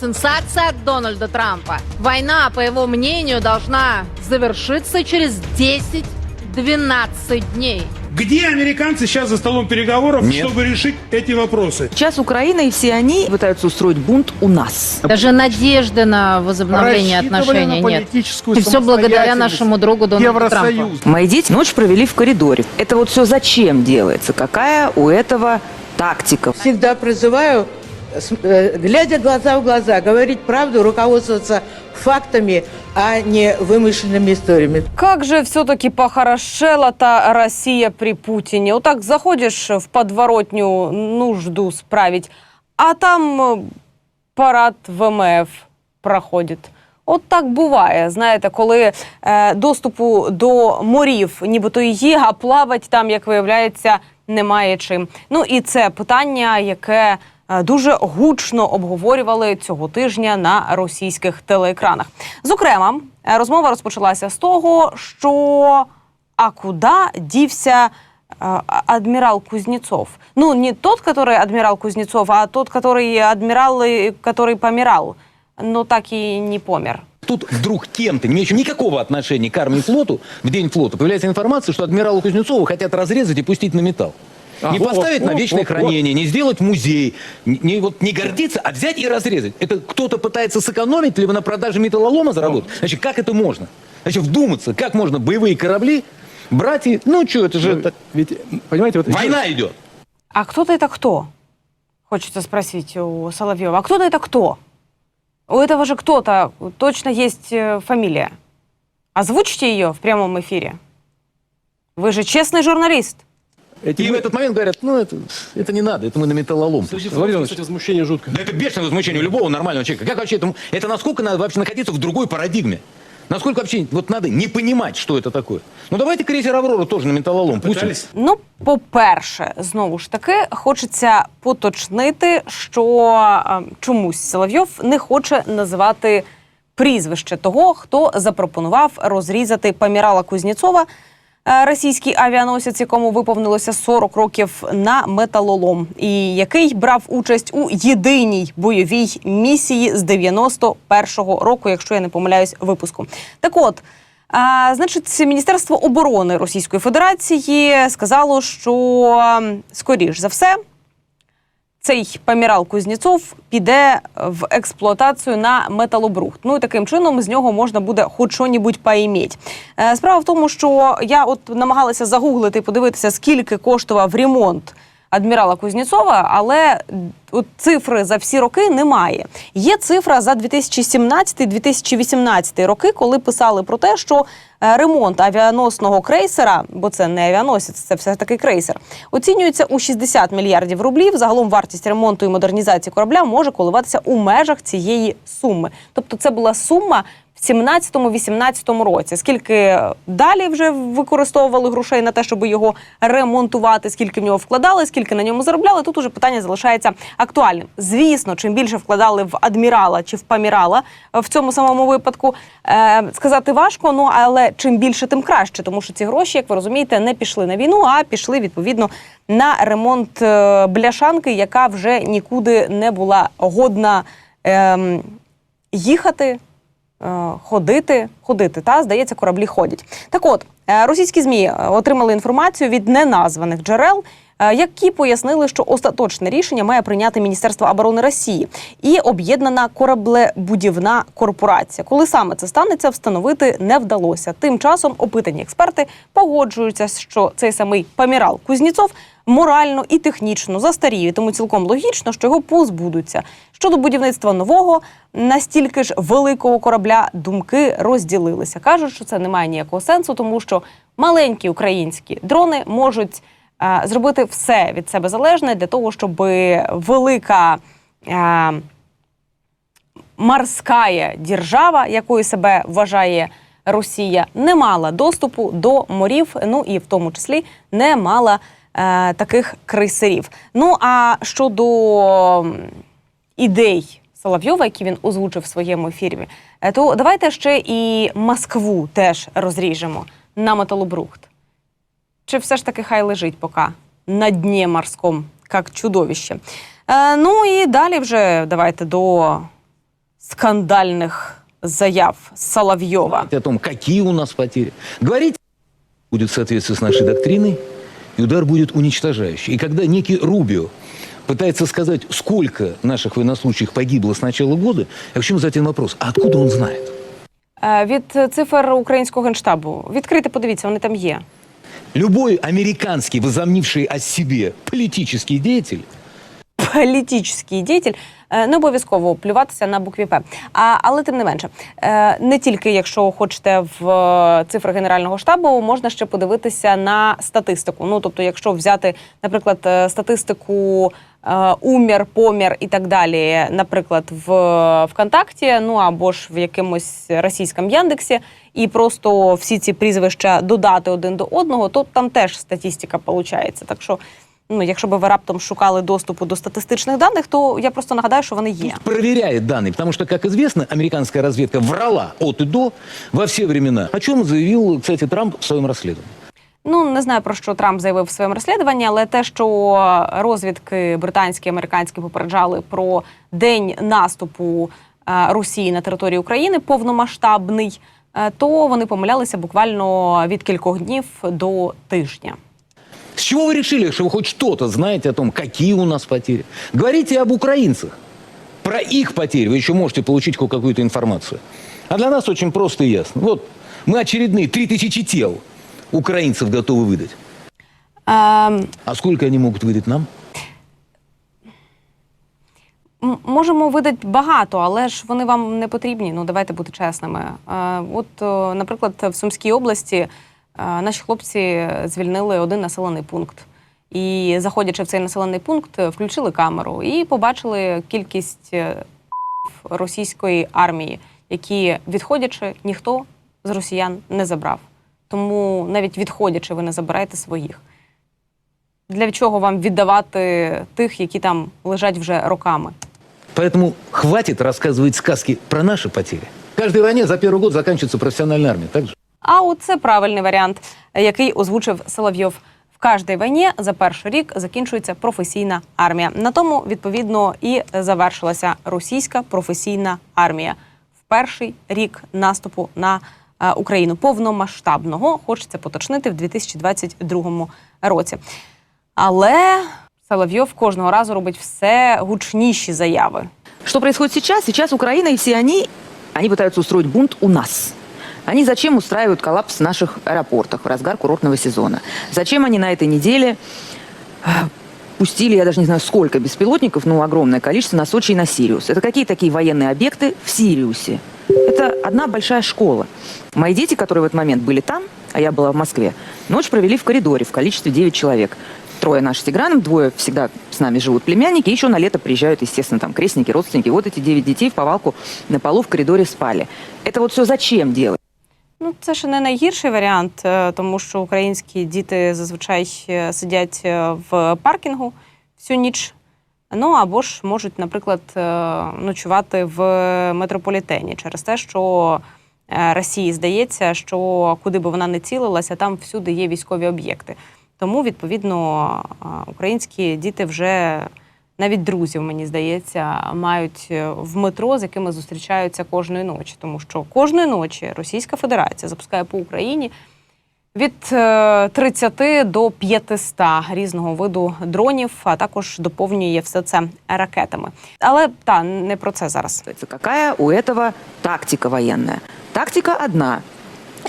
Сенсация от Дональда Трампа. Война, по его мнению, должна завершиться через 10-12 дней. Где американцы сейчас за столом переговоров, Нет. чтобы решить эти вопросы? Сейчас Украина и все они пытаются устроить бунт у нас. Даже надежды на возобновление отношений нет. И все благодаря нашему другу Дональду Трампу. Мои дети ночь провели в коридоре. Это вот все зачем делается? Какая у этого тактика? Всегда призываю, глядя глаза в глаза, говорить правду, руководствоваться фактами, а не вымышленными историями. Как же все-таки похорошела та Россия при Путине. Вот так заходишь в подворотню нужду справить, а там е, парад ВМФ проходить. От так буває. Знаєте, коли е, доступу до морів нібито і є, а плавати там, як виявляється, немає чим. Ну і це питання, яке е, дуже гучно обговорювали цього тижня на російських телеекранах. Зокрема, е, розмова розпочалася з того, що а куди дівся э, адмирал Кузнецов. Ну, не тот, который адмирал Кузнецов, а тот, который адмирал, э, который помирал, но так и не помер. Тут вдруг кем-то, не имеющим никакого отношения к армии и флоту, в день флота появляется информация, что адмирала Кузнецова хотят разрезать и пустить на металл. Не вот, поставить на вот, вечное вот, вот. хранение, не сделать музей, не, не вот, не гордиться, а взять и разрезать. Это кто-то пытается сэкономить, либо на продаже металлолома заработать. Значит, как это можно? Значит, вдуматься, как можно боевые корабли брать и... Ну, что, это же... это- Ведь, понимаете, вот... Война идет. А кто-то это кто? Хочется спросить у Соловьева. А кто-то это кто? У этого же кто-то точно есть э, фамилия. Озвучьте ее в прямом эфире. Вы же честный журналист. Эти... И в этот момент говорят, ну, это, это не надо, это мы на металлолом. Владимир Владимирович, кстати, возмущение жуткое. Да это бешеное возмущение у любого нормального человека. Как вообще это, это насколько надо вообще находиться в другой парадигме? Насколько вообще вот надо не понимать, что это такое? Ну давайте крейсер Аврора тоже на металлолом пустим. Пытались? Ну, по-перше, знову ж таки, хочеться поточнити, що е, чомусь Соловйов не хоче називати прізвище того, хто запропонував розрізати Памірала Кузнєцова, е, російський авіаносець, якому виповнилося 40 років на металолом, і який брав участь у єдиній бойовій місії з 91-го року, якщо я не помиляюсь, випуску. Так от. А, значить, Міністерство оборони Російської Федерації сказало, що скоріш за все цей Памірал Кузнєцов піде в експлуатацію на металобрухт. Ну і таким чином з нього можна буде хоч що-небудь поіміть. Е, Справа в тому, що я от намагалася загуглити подивитися, скільки коштував ремонт адмірала Кузнєцова, але от цифри за всі роки немає. Є цифра за 2017-2018 роки, коли писали про те, що е, ремонт авіаносного крейсера, бо це не авіаносець, це все таки крейсер, оцінюється у 60 мільярдів рублів. Загалом вартість ремонту і модернізації корабля може коливатися у межах цієї суми. Тобто, це була сума. В 17-18 році, скільки далі вже використовували грошей на те, щоб його ремонтувати, скільки в нього вкладали, скільки на ньому заробляли. Тут уже питання залишається актуальним. Звісно, чим більше вкладали в адмірала чи в памірала е, в цьому самому випадку, е, сказати важко. Ну але чим більше, тим краще, тому що ці гроші, як ви розумієте, не пішли на війну, а пішли відповідно на ремонт е, бляшанки, яка вже нікуди не була годна ем, їхати. Е, Ходити, ходити, та здається, кораблі ходять. Так от е, російські змі е, отримали інформацію від неназваних джерел, які пояснили, що остаточне рішення має прийняти Міністерство оборони Росії і об'єднана кораблебудівна корпорація. Коли саме це станеться, встановити не вдалося. Тим часом опитані експерти погоджуються, що цей самий Памірал Кузнєцов морально і технічно застаріє, тому цілком логічно, що його позбудуться. Щодо будівництва нового, настільки ж великого корабля думки розділилися. кажуть, що це не має ніякого сенсу, тому що маленькі українські дрони можуть е, зробити все від себе залежне для того, щоб велика. Е, морська держава, якою себе вважає Росія, не мала доступу до морів, ну і в тому числі не мала е, таких крейсерів. Ну а щодо ідей Соловйова, які він озвучив в своєму ефірі, е, то давайте ще і Москву теж розріжемо на металобрухт. Чи все ж таки хай лежить поки на дні морському, як чудовище? Е, ну і далі вже давайте до скандальних заяв Соловйова. О том, какие у нас потери. Говорить будет в соответствии с нашей доктриной, и удар будет уничтожающий. И когда некий Рубио пытается сказать, сколько наших военнослужащих погибло с начала года, я почему задать вопрос, а откуда он знает? Е, Від цифр українського генштабу відкрити, подивіться, вони там є. Любой американский, возомнивший о себе политический деятель, політичний діятель, е, не обов'язково плюватися на букві П. А, але тим не менше, е, не тільки якщо хочете в е, цифри Генерального штабу, можна ще подивитися на статистику. Ну тобто, якщо взяти, наприклад, статистику. Е, Умір, помір і так далі, наприклад, в ВКонтакті, ну або ж в якомусь російському Яндексі, і просто всі ці прізвища додати один до одного, то там теж статистика виходить. Так що ну, якщо би ви раптом шукали доступу до статистичних даних, то я просто нагадаю, що вони є. проверяет данные, потому что, как известно, американская разведка врала от и до во все времена, о чем заявил, кстати, Трамп в своем расследовании. Ну не знаю про що Трамп заявив в своєму розслідуванні, але те, що розвідки британські і американські попереджали про день наступу е, Росії на територію України повномасштабний, е, то вони помилялися буквально від кількох днів до тижня. С чего вы решили, что вы хоть что-то знаете о том, какие у нас потери? Говорите об украинцах. Про их потери вы еще можете получить хоть какую-то информацию. А для нас очень просто и ясно. Вот мы очередные 3000 тел украинцев готовы выдать. Ем, А сколько они могут выдать нам? М- Можемо видати багато, але ж вони вам не потрібні. Ну давайте бути чесними. Е, От, е, наприклад, в Сумській області е, наші хлопці звільнили один населений пункт. І, заходячи в цей населений пункт, включили камеру і побачили кількість е, російської армії, які, відходячи, ніхто з росіян не забрав. Тому навіть відходячи, ви не забираєте своїх. Для чого вам віддавати тих, які там лежать вже роками? Поэтому хватит рассказывать сказки про наши потери. В каждой войне за первый год заканчивается профессиональная армия, так же? А оце правильний варіант, який озвучив Соловйов. В кожній війні за перший рік закінчується професійна армія. На тому відповідно і завершилася російська професійна армія в перший рік наступу на е, Україну повномасштабного. Хочеться поточнити в 2022 році. Але Соловйов кожного разу робить все гучніші заяви. Что происходит сейчас? Сейчас Украина и все они, они пытаются устроить бунт у нас. Они зачем устраивают коллапс в наших аэропортах в разгар курортного сезона? Зачем они на этой неделе э, пустили, я даже не знаю сколько беспилотников, ну огромное количество на Сочи и на Сириус? Это какие такие военные объекты в Сириусе? Это одна большая школа. Мои дети, которые в этот момент были там, а я была в Москве, ночь провели в коридоре в количестве 9 человек. Трое наши с Тиграном, двое всегда с нами живут племянники, еще на лето приезжают, естественно, там крестники, родственники. Вот эти девять детей в повалку на полу в коридоре спали. Это вот все зачем делать? Ну, це ще не найгірший варіант, е, тому що українські діти зазвичай е, сидять е, в паркінгу всю ніч. Ну або ж можуть, наприклад, ночувати в метрополітені через те, що Росії здається, що куди би вона не цілилася, там всюди є військові об'єкти. Тому, відповідно, українські діти вже навіть друзів, мені здається, мають е, в метро, з якими зустрічаються кожної ночі, тому що кожної ночі Російська Федерація запускає по Україні від е, 30 до 500 різного виду дронів, а також доповнює все це ракетами. Але та не про це зараз. Какая у этого тактика военная? Тактика одна.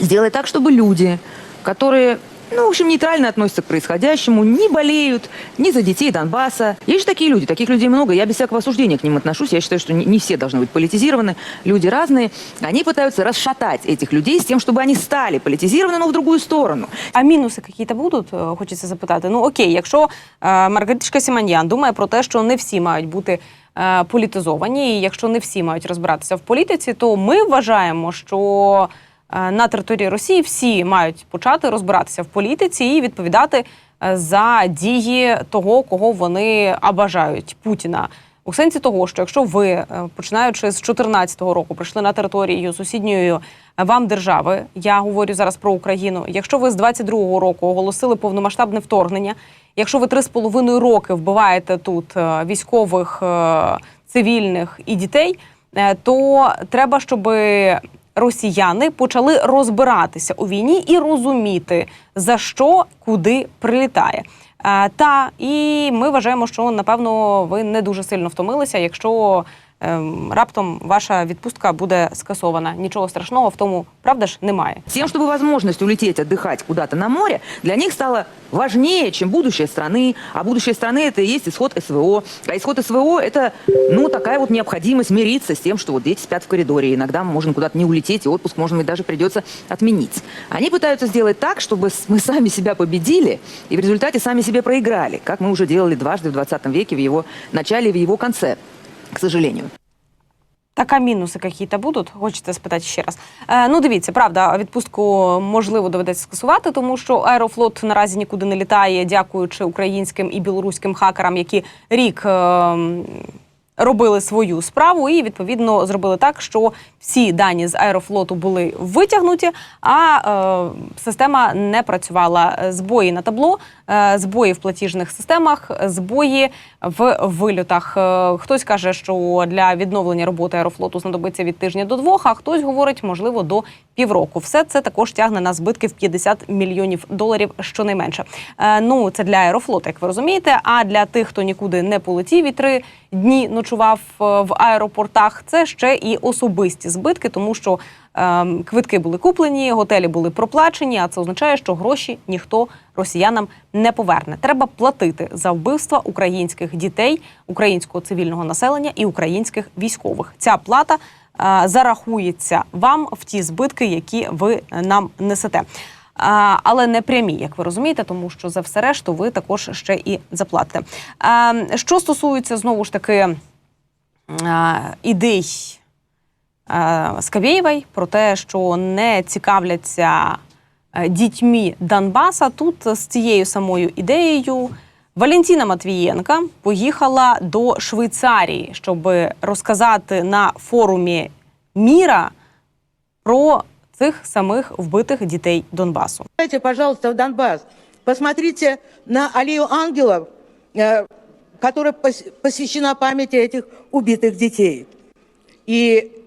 Сделать так, чтобы люди, которые ну, в общем, нейтрально относятся к происходящему, не болеют ни за детей Донбасса. Есть же такие люди, таких людей много. Я без всякого осуждения к ним отношусь. Я считаю, что не, не все должны быть политизированы. Люди разные. Они пытаются расшатать этих людей с тем, чтобы они стали политизированы, но в другую сторону. А мінуси якісь будуть? Е, Хочеться запитати. Ну окей, якщо е, Маргариточка Сіманьян думає про те, що не всі мають бути е, політизовані, і якщо не всі мають розбиратися в політиці, то ми вважаємо, що е, на території Росії всі мають почати розбиратися в політиці і відповідати е, за дії того, кого вони бажають Путіна. У сенсі того, що якщо ви, е, починаючи з 2014 року, прийшли на територію сусідньої е, вам держави, я говорю зараз про Україну. Якщо ви з 22-го року оголосили повномасштабне вторгнення, якщо ви три з половиною роки вбиваєте тут е, військових, е, цивільних і дітей, е, то треба, щоб росіяни почали розбиратися у війні і розуміти, за що куди прилітає. Е, Та і ми вважаємо, що напевно ви не дуже сильно втомилися, якщо раптом ваша відпустка буде скасована. Нічого страшного в тому, правда ж, немає. Тем, чтобы возможность улететь отдыхать куда-то на море, для них стало важнее, чем будущее страны. А будущее страны это и есть исход СВО. А исход СВО это, ну, такая вот необходимость мириться с тем, что вот дети спят в коридоре. Иногда можно куда-то не улететь, и отпуск, может быть, даже придется отменить. Они пытаются сделать так, чтобы с- мы сами себя победили и в результате сами себе проиграли, как мы уже делали дважды в 20 веке в его начале и в его конце, К сожалению. Так, а мінуси якісь будуть? Хочеться спитати ще раз. Е, ну, дивіться, правда, відпустку можливо доведеться скасувати, тому що Аерофлот наразі нікуди не літає, дякуючи українським і білоруським хакерам, які рік. Е, Робили свою справу і відповідно зробили так, що всі дані з аерофлоту були витягнуті, а е, система не працювала. Збої на табло, збої в платіжних системах, збої в вильотах. Е, хтось каже, що для відновлення роботи аерофлоту знадобиться від тижня до двох, а хтось говорить, можливо, до півроку. Все це також тягне на збитки в 50 мільйонів доларів щонайменше. Е, ну це для аерофлоту, як ви розумієте. А для тих, хто нікуди не полетів і три дні ночував е, в аеропортах, це ще і особисті збитки, тому що квитки були куплені, готелі були проплачені. А це означає, що гроші ніхто росіянам не поверне. Треба платити за вбивства українських дітей, українського цивільного населення і українських військових. Ця плата е, зарахується вам в ті збитки, які ви нам несете. Але не прямі, як ви розумієте, тому що за все решту ви також ще і заплатите. Що стосується знову ж таки ідей а, Скабєєвої про те, що не цікавляться е, дітьми Донбаса, тут з цією самою ідеєю. Валентина Матвієнка поїхала до Швейцарії, щоб розказати на форумі міра про цих самих вбитих дітей Донбасу. Давайте, пожалуйста, в Донбасс. Посмотрите на аллею ангелов, э, которая пос- посвящена памяти этих убитых детей. И э,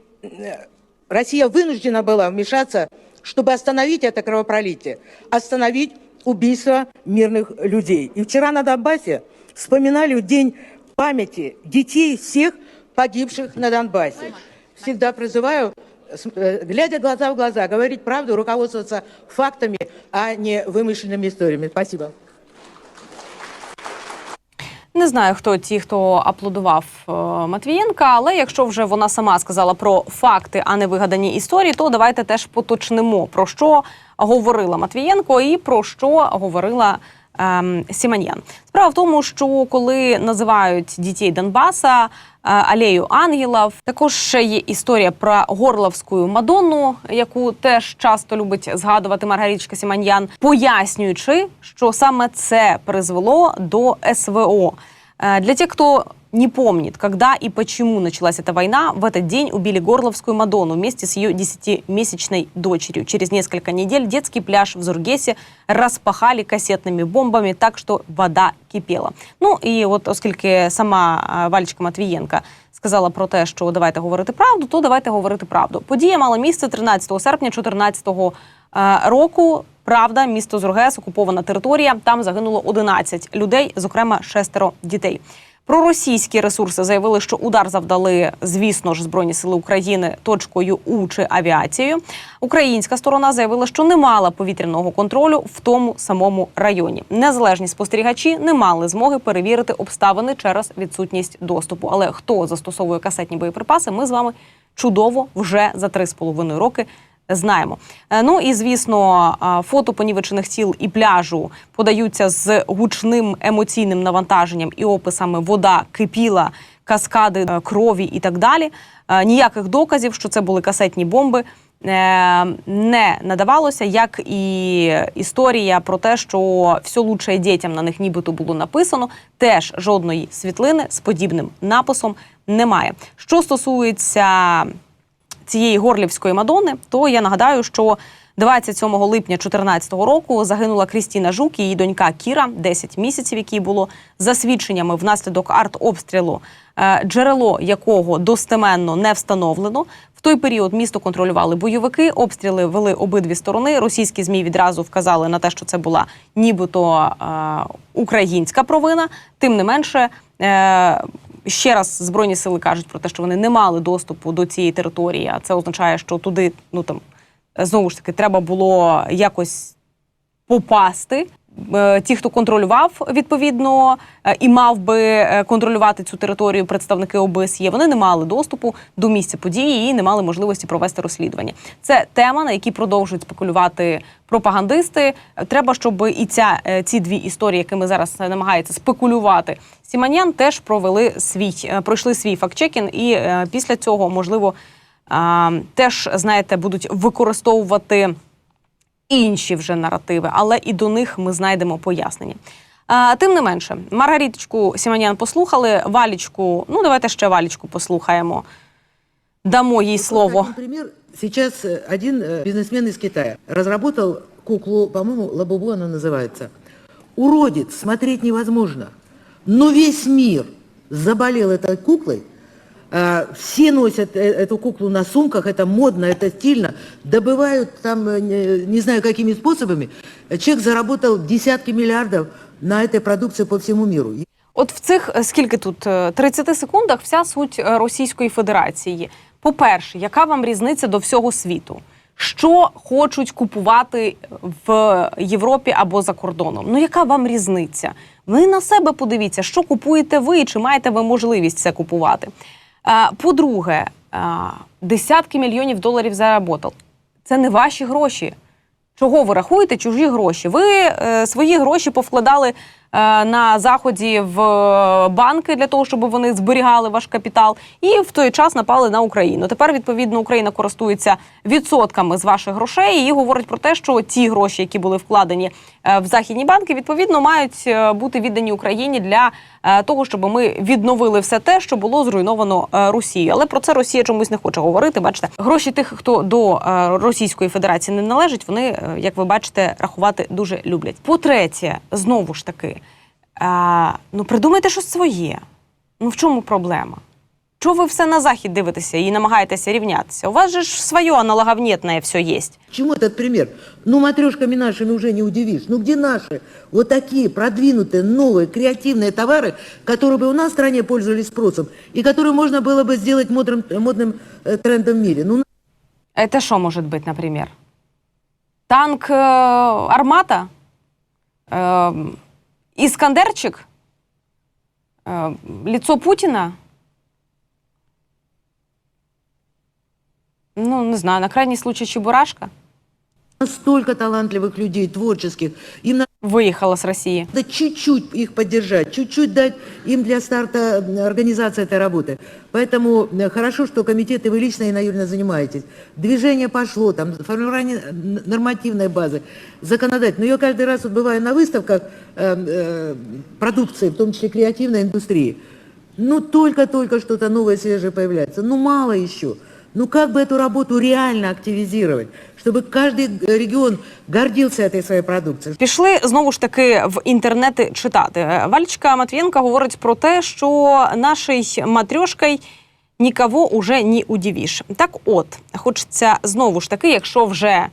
Россия вынуждена была вмешаться, чтобы остановить это кровопролитие, остановить убийство мирных людей. И вчера на Донбассе вспоминали День памяти детей всех погибших на Донбассе. Всегда призываю, э, глядя глаза в глаза, говорить правду, руководствоваться фактами, а не вымышленными историями. Спасибо. Не знаю, хто ті, хто аплодував е, Матвієнка, але якщо вже вона сама сказала про факти, а не вигадані історії, то давайте теж поточнимо про що говорила Матвієнко і про що говорила. Ем, Сіманьян. Справа в тому, що коли називають дітей Донбаса е, алею ангелів, також ще є історія про горловську Мадонну, яку теж часто любить згадувати Маргарічка Сіманьян, пояснюючи, що саме це призвело до СВО. Е, Для тих, кто не помнит, когда и почему началась эта война, в этот день убили Горловскую Мадонну вместе с ее десятимесячной дочерью. Через несколько недель детский пляж в Зургесі распахали кассетными бомбами так, что вода кипела. Ну і от оскільки сама е, Валечка Матвієнка сказала про те, що давайте говорити правду, то давайте говорити правду. Подія мала місце 13 серпня 2014 е, року. Правда, місто Зургес, окупована територія. Там загинуло 11 людей, зокрема шестеро дітей. Проросійські ресурси заявили, що удар завдали, звісно ж, збройні сили України точкою У чи авіацією. Українська сторона заявила, що не мала повітряного контролю в тому самому районі. Незалежні спостерігачі не мали змоги перевірити обставини через відсутність доступу. Але хто застосовує касетні боєприпаси, ми з вами чудово вже за три з половиною роки знаємо. Е, Ну і звісно, фото понівечених тіл і пляжу подаються з гучним емоційним навантаженням і описами вода кипіла, каскади е, крові і так далі. Е, Ніяких доказів, що це були касетні бомби. Не надавалося, як і історія про те, що все лучше дітям на них нібито було написано. Теж жодної світлини з подібним написом немає. Що стосується цієї горлівської Мадони, то я нагадаю, що 27 липня 2014 року загинула Крістіна Жук, і її донька Кіра, 10 місяців, якій було за свідченнями внаслідок артобстрілу, е, джерело якого достеменно не встановлено. В той період місто контролювали бойовики, обстріли вели обидві сторони. Російські змі відразу вказали на те, що це була нібито е, українська провина. Тим не менше. Е, Ще раз збройні сили кажуть про те, що вони не мали доступу до цієї території. А це означає, що туди ну там знову ж таки треба було якось попасти. Е, Ті, хто контролював відповідно е, і мав би е, контролювати цю територію, представники ОБСЄ, вони не мали доступу до місця події і не мали можливості провести розслідування. Це тема, на якій продовжують спекулювати пропагандисти. Треба, щоб і ця ці дві історії, якими зараз намагається спекулювати Сіманян, теж провели свій пройшли свій фактчекін, і після цього можливо теж знаєте будуть використовувати інші вже наративи, але і до них ми знайдемо пояснення. А, тим не менше, Маргаріточку Сіманян послухали, Валічку, ну давайте ще Валічку послухаємо. Дамо їй слово. Например, сейчас э, один э, бизнесмен из Китая разработал куклу, по-моему, Лабубу она называется. Уродец, смотреть невозможно. Но весь мир заболел этой куклой. А, Все носят э, эту куклу на сумках, это модно, это стильно. Добывают там, э, не не знаю какими способами. Человек заработал десятки миллиардов на этой продукции по всему миру. От в цих е, скільки тут е, 30 секундах вся суть е, Російської Федерації. По-перше, яка вам різниця до всього світу? Що хочуть купувати в Європі або за кордоном? Ну яка вам різниця? Ви на себе подивіться, що купуєте ви, і чи маєте ви можливість це купувати? Е, По-друге, е, десятки мільйонів доларів заработав. Це не ваші гроші. Чого ви рахуєте чужі гроші? Ви е, свої гроші повкладали на заході в е, банки для того, щоб вони зберігали ваш капітал, і в той час напали на Україну. Тепер відповідно Україна користується відсотками з ваших грошей і говорить про те, що ті гроші, які були вкладені е, в західні банки, відповідно мають е, бути віддані Україні для е, того, щоб ми відновили все те, що було зруйновано е, Росією. Але про це Росія чомусь не хоче говорити. Бачите, гроші тих, хто до е, Російської Федерації не належить, вони, е, як ви бачите, рахувати дуже люблять. По-третє, знову ж таки, е, ну придумайте щось своє. Ну в чому проблема? Чого ви все на захід дивитеся і намагаєтеся рівнятися? У вас же ж своє аналоговнітне все є. К чему этот пример? Ну, матрешками нашими уже не удивишь. Ну, где наши вот такие продвинутые, новые, креативные товары, которые бы у нас в стране пользовались спросом и которые можно было бы сделать модным, модным э, трендом в мире? Ну, Это что может быть, например? Танк э, «Армата»? Э, Искандерчик? Э, лицо Путина? Ну, не знаю, на крайний случай Чебурашка столько талантливых людей, творческих. Им виїхала з Росії. надо чуть-чуть их поддержать, чуть-чуть дать им для старта э, организации этой работы. Поэтому э, хорошо, что комитеты вы лично, Инна Юрьевна, занимаетесь. Движение пошло, там, формирование н- нормативной базы, законодательной. Но я каждый раз вот бываю на выставках э, э, продукции, в том числе креативной индустрии. Ну, только-только что-то новое, свежее появляется. Ну, мало еще. Ну, как бы эту работу реально активизировать, чтобы каждый э, регион гордился этой своей продукцией, Пішли знову ж таки в інтернети читати. Е, Вальчика Матвієнка говорить про те, що нашій матрьошкой нікого уже не удивиш. Так от, хочеться знову ж таки, якщо вже е,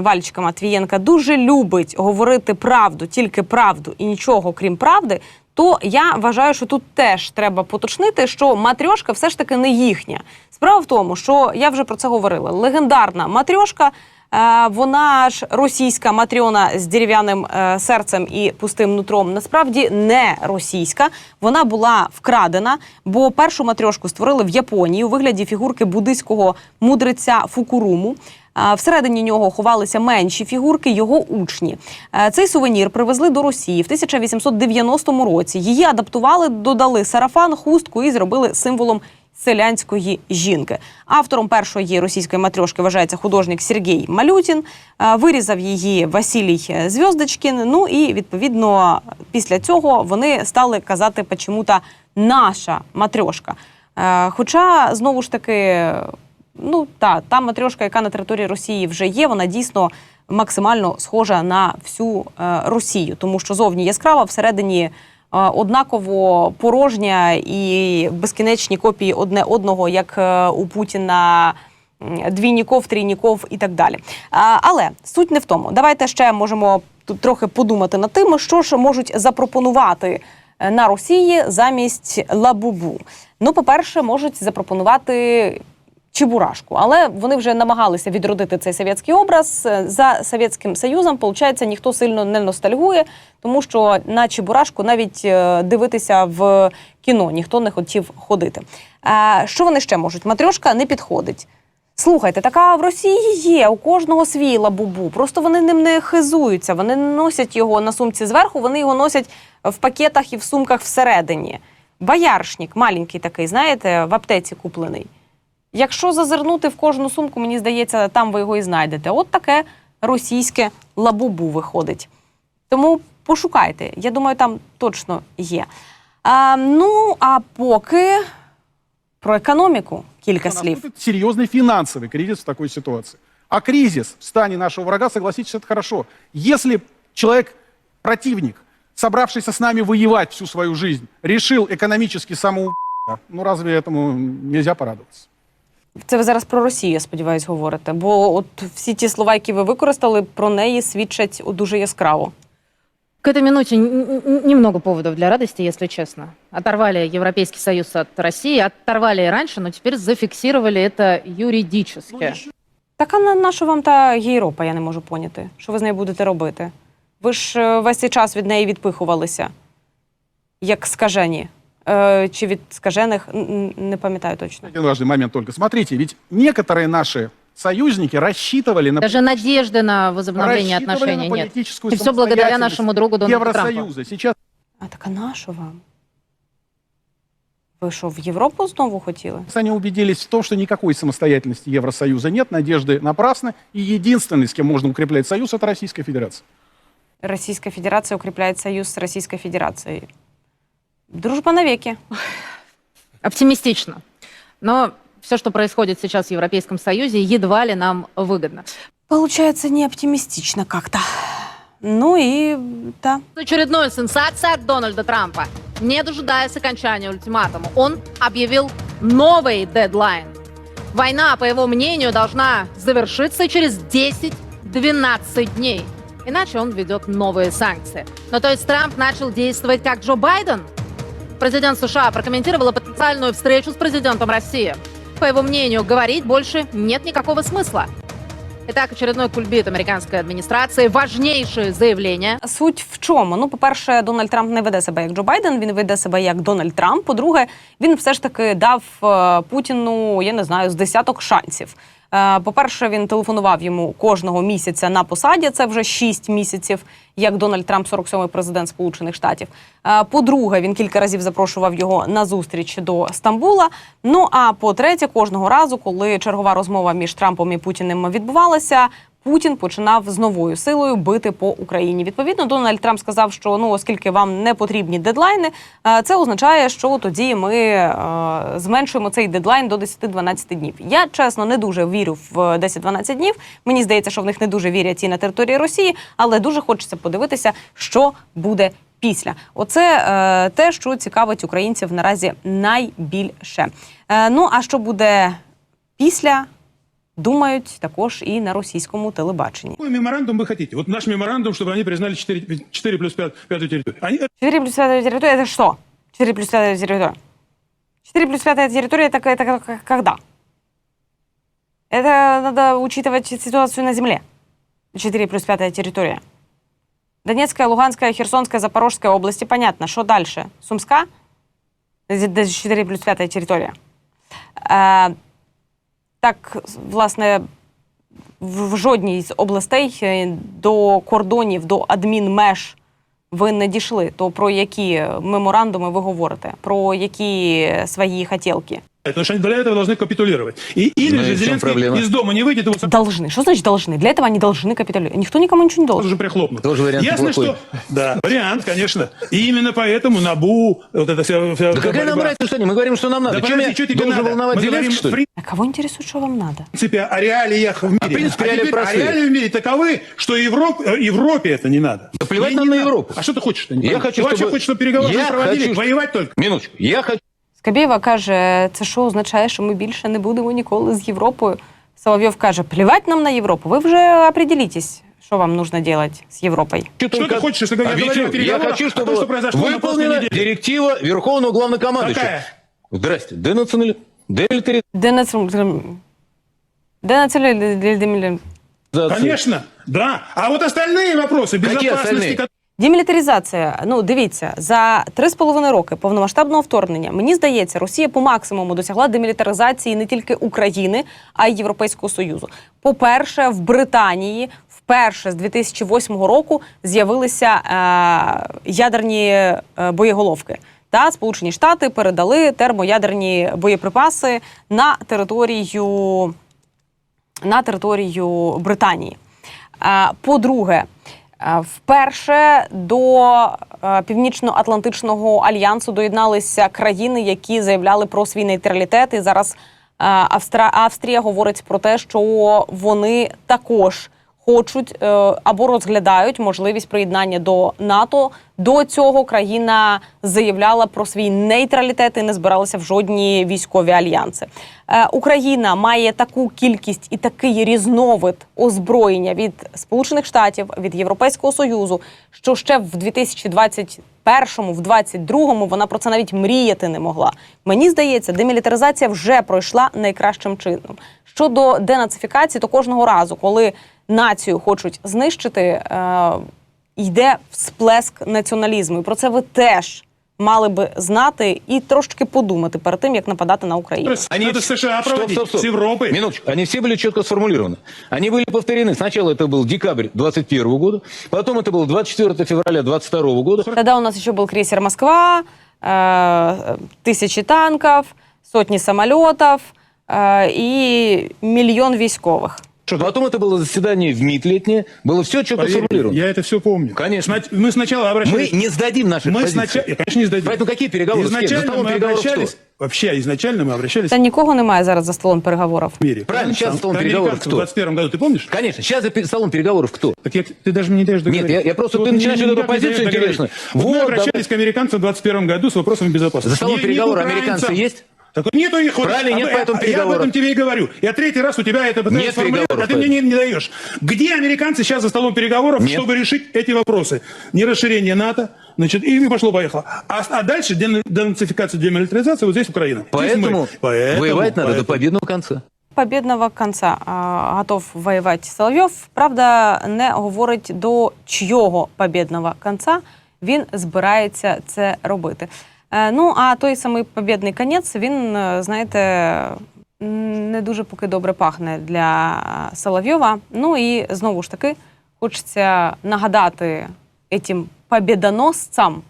Вальчика Матвієнка дуже любить говорити правду, тільки правду і нічого крім правди, то я вважаю, що тут теж треба поточнити, що матрьошка все ж таки не їхня. Справа в тому, що я вже про це говорила. Легендарна матрьошка. Е, Вона ж російська матрьона з дерев'яним е, серцем і пустим нутром. Насправді не російська. Вона була вкрадена, бо першу матрьошку створили в Японії у вигляді фігурки буддийського мудреця Фукуруму. Всередині нього ховалися менші фігурки, його учні. Е, Цей сувенір привезли до Росії в 1890 році. Її адаптували, додали сарафан, хустку і зробили символом селянської жінки. Автором першої російської матрьошки вважається художник Сергій Малютін. Е, Вирізав її Василій Зв'яздочкін. Ну і відповідно після цього вони стали казати почему-то наша матрьошка. Е, Хоча знову ж таки Ну та та матрьошка, яка на території Росії вже є, вона дійсно максимально схожа на всю е, Росію, тому що зовні яскрава, всередині е, однаково порожня і безкінечні копії одне одного, як е, у Путіна. Двійніков, трійніков і так далі. Але суть не в тому. Давайте ще можемо тут трохи подумати над тим, що ж можуть запропонувати е, на Росії замість лабубу. Ну, по-перше, можуть запропонувати Чебурашку, але вони вже намагалися відродити цей совєтський образ Е, за Совєтським Союзом. Получається, ніхто сильно не ностальгує, тому що на Чебурашку навіть е, дивитися в кіно ніхто не хотів ходити. А що вони ще можуть? Матрьошка не підходить. Слухайте, така в Росії є у кожного свій лабубу. Просто вони ним не хизуються. Вони не носять його на сумці зверху, вони його носять в пакетах і в сумках всередині. Бояршник, маленький такий, знаєте, в аптеці куплений. Якщо зазирнути в кожну сумку, мені здається, там ви його і знайдете. От таке російське лабубу виходить. Тому пошукайте. Я думаю, там точно є. А, ну, а поки про економіку кілька слів. Наступит серьезный финансовый кризис в такой ситуации. А кризис в стане нашего врага, согласитесь, это хорошо. Если человек, противник, собравшийся с нами воевать всю свою жизнь, решил экономически самоубийство, ну разве этому нельзя порадоваться? Це ви зараз про Росію, я сподіваюся, говорите. Бо от всі ті слова, які ви використали, про неї свідчать дуже яскраво. К этой минуте немного поводов для радости, если честно. Оторвали Европейский Союз от России, оторвали и раньше, но теперь зафиксировали это юридически. Так а на, на що вам та Європа, я не можу поняти. Що ви з нею будете робити? Ви ж е, весь цей час від неї відпихувалися, як скажені. Е, чи від скажених, Н- н- не пам'ятаю точно. Один важный момент только. Смотрите, ведь некоторые наши союзники рассчитывали на Даже надежды на возобновление рассчитывали отношений на нет. политическую И все благодаря самостоятельность нашему другу Дональду Трампу. Евросоюза. Сейчас А так а на що вам? Ви що, в Європу знову хотіли? они убедились в том, что никакой самостоятельности Евросоюза нет, надежды напрасны, и единственный, с кем можно укреплять союз, это Российская Федерация. Російська Федерація укріпляє союз з Російською Федерацією. Дружба навіки. Оптимистично. Но все, что происходит сейчас в Европейском Союзе, едва ли нам выгодно. Получается не оптимистично как-то. Ну и да. Очередная сенсация от Дональда Трампа. Не дожидаясь окончания ультиматума, он объявил новый дедлайн. Война, по его мнению, должна завершиться через 10-12 дней. Иначе он введет новые санкции. Ну, то есть Трамп начал действовать как Джо Байден? Президент США прокомментировала потенциальную встречу с президентом России. По его мнению, говорить больше нет никакого смысла. Итак, очередной кульбит американской администрации. Важнейшие заявления Суть в чому? Ну, по-перше, Дональд Трамп не веде себе як Джо Байден, він веде себе як Дональд Трамп. По-друге, він все ж таки дав е, Путіну, я не знаю, з десяток шансів. Е, По-перше, він телефонував йому кожного місяця на посаді. Це вже 6 місяців, як Дональд Трамп, 47-й президент Сполучених Штатів. Е, По-друге, він кілька разів запрошував його на зустріч до Стамбула. Ну а по-третє, кожного разу, коли чергова розмова між Трампом і Путіним відбувалася. Путін починав з новою силою бити по Україні. Відповідно, Дональд Трамп сказав, що ну, оскільки вам не потрібні дедлайни, е, це означає, що тоді ми е, зменшуємо цей дедлайн до 10-12 днів. Я чесно не дуже вірю в 10-12 днів. Мені здається, що в них не дуже вірять і на території Росії, але дуже хочеться подивитися, що буде. Після оце е, те, що цікавить українців наразі найбільше. Е, ну а що буде після, думають також і на російському телебаченні. Какой меморандум вы хотите? Вот наш меморандум, чтобы они признали 4, 4 плюс 5, пятую территорию. Они 4 плюс 5 территория это что? 4 плюс 5 территория. 4 плюс 5 территория это, это как- когда? Это надо учитывать ситуацию на земле. 4 плюс 5 территория. Донецкая, Луганская, Херсонская, Запорожская области. Понятно. Что дальше? Сумска? Де 4 плюс 5 территория. Так, власне, в в жодній з областей е, до кордонів, до адмінмеж ви не дійшли. То про які меморандуми ви говорите? Про які свої хотілки? Потому что они для этого должны капитулировать. И, или Ну же в Зеленский проблема? из дома не выйдет, его Должны. Что значит должны? Для этого они должны капитулировать. Никто никому ничего не должен. же прихлопнут. Тоже вариант Ясно, неплохой. что... Да, вариант, конечно. И именно поэтому НАБУ, вот эта вся... вся Да какая нам разница, что они? Мы говорим, что нам надо. Да Чем подожди, я что тебе должен надо? волновать Мы Зеленский, что в ли? А кого интересует, что вам надо? принципе, о реалиях в мире. в принципе, а реалии теперь, а реалии в мире таковы, что Европ- э, Европе это не надо. Да плевать нам на надо. Европу. А что ты хочешь-то? Не Я хочу, Ты вообще чтобы- хочешь, чтобы переговоры проводили? Воевать только? Минуточку. Я хочу Скабєєва каже, це що означає, що ми більше не будемо ніколи з Європою. Соловйов каже, плевать нам на Європу. Ви вже определитесь, що вам нужно делать з Європою. Что только ты хочешь, если я объясню. говорю о Я переговорах, хочу, о чтобы том, что произошло на прошлой выполнена неделе. директива Верховного Главнокомандующего. Какая? Здрасте. Денационали... Демилитаризация. Де національний... Де національний... Конечно, да. А вот остальные вопросы безопасности... остальные? Демілітаризація. Ну дивіться, за три з половиною роки повномасштабного вторгнення. Мені здається, Росія по максимуму досягла демілітаризації не тільки України, а й Європейського союзу. По-перше, в Британії вперше з 2008 року з'явилися е, ядерні е, боєголовки. Та Сполучені Штати передали термоядерні боєприпаси на територію на територію Британії. Е, По-друге, вперше до е, Північно-Атлантичного альянсу доєдналися країни, які заявляли про свій нейтралітет. І зараз е, Австрія говорить про те, що вони також хочуть е, або розглядають можливість приєднання до НАТО. До цього країна заявляла про свій нейтралітет і не збиралася в жодні військові альянси. Е, Україна має таку кількість і такий різновид озброєння від Сполучених Штатів, від Європейського Союзу, що ще в 2021-му, в 2022-му вона про це навіть мріяти не могла. Мені здається, демілітаризація вже пройшла найкращим чином. Щодо денацифікації, то кожного разу, коли націю хочуть знищити, е, йде всплеск націоналізму. І про це ви теж мали би знати і трошки подумати перед тим, як нападати на Україну. Надо США Стоп, проводить, стоп, стоп. с Европой. Минуточку. Они все были четко сформулированы. Они были повторены. Сначала это был декабрь 21 года, потом это было 24 февраля 22 года. Тогда у нас еще был крейсер «Москва», э, тысячи танков, сотни самолетов э, и миллион військовых. Потом это было заседание в МИД летнее. Было все четко Поверь, сформулировано. я это все помню. Конечно. Сна- Мы сначала обращались... Мы не сдадим наши Мы позиции. сначала, конечно, не сдадим. Поэтому какие переговоры? С кем? За Изначально столом мы переговоров обращались, кто? вообще изначально мы обращались Та нікого немає зараз за столом переговорів. в мире. Правильно, сейчас Там- столом к переговоров американцам кто? В 21 году, ты помнишь? Конечно. Сейчас за пе- столом переговоров кто? Так я, ты даже мне не даешь договорить. Нет, я- я просто- ты вот начинаешь мне эту никак не позицию даешь договорить. интересную. Вот мы Вот, обращались к американцам в 21 году с вопросами безопасности. За столом Не- не к переговоров украинцам. американцы есть? Так вот нету их. вот. Правильно, нет А- поэтому а- Я об переговоров. этом тебе и говорю. Я третий раз у тебя это пытаюсь Нет сформулировать, а переговоров ты мне не, не даешь. Где американцы сейчас за столом переговоров, Нет. чтобы решить эти вопросы? Не расширение НАТО, значит, и пошло-поехало. А, а дальше ден- денацификация, демилитаризация вот здесь Украина. Здесь мы. Поэтому, Поэтому- воевать надо до поэтому. победного конца. Побєдного конца а, готов воювати Соловйов. Правда, не говорить до чийого побєдного конца він збирається це робити. Е, Ну а той самий побєдний конець, він, е, знаєте, не дуже поки добре пахне для Соловйова. Ну і знову ж таки, хочеться нагадати этим побєдоносцям,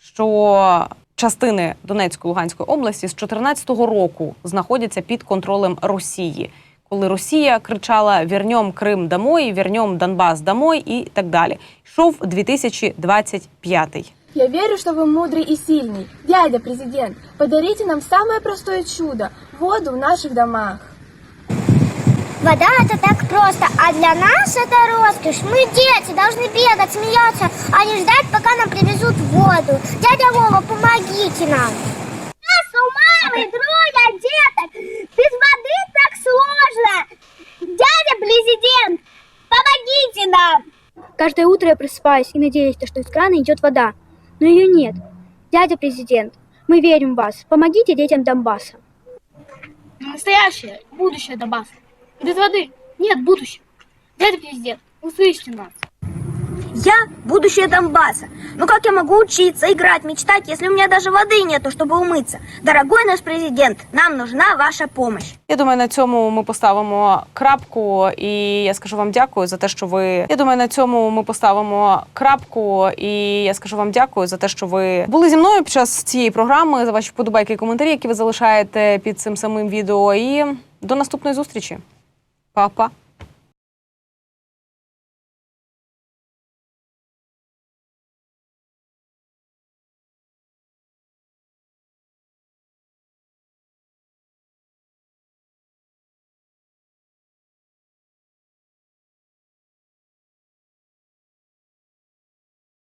що частини Донецької Луганської області з 2014 року знаходяться під контролем Росії. Коли Росія кричала «Вірньом Крим домой», «Вірньом Донбас домой» і так далі. Йшов 2025. Я верю, что вы мудрый и сильный. Дядя президент, подарите нам самое простое чудо – воду в наших домах. Вода это так просто, а для нас это роскошь. Мы дети, должны бегать, смеяться, а не ждать, пока нам привезут воду. Дядя Вова, помогите нам. Нас у мамы трое деток. Без воды так сложно. Дядя президент, помогите нам. Каждое утро я просыпаюсь и надеюсь, что из крана идет вода. Но ее нет. Дядя президент, мы верим в вас. Помогите детям Донбасса. Настоящее, будущее Донбасса. Без воды нет будущего. Дядя президент, услышьте нас. Я будущее Донбасса. Но как я могу учиться, играть, мечтать, если у меня даже воды нету, чтобы умыться? Дорогой наш президент, нам нужна ваша помощь. Я думаю, на цьому ми поставимо крапку, і я скажу вам дякую за те, що ви. Я думаю, на цьому ми поставимо крапку, і я скажу вам дякую за те, що ви були зі мною під час цієї програми, за ваші вподобайки і коментарі, які ви залишаєте під цим самим відео. І до наступної зустрічі. Па-па.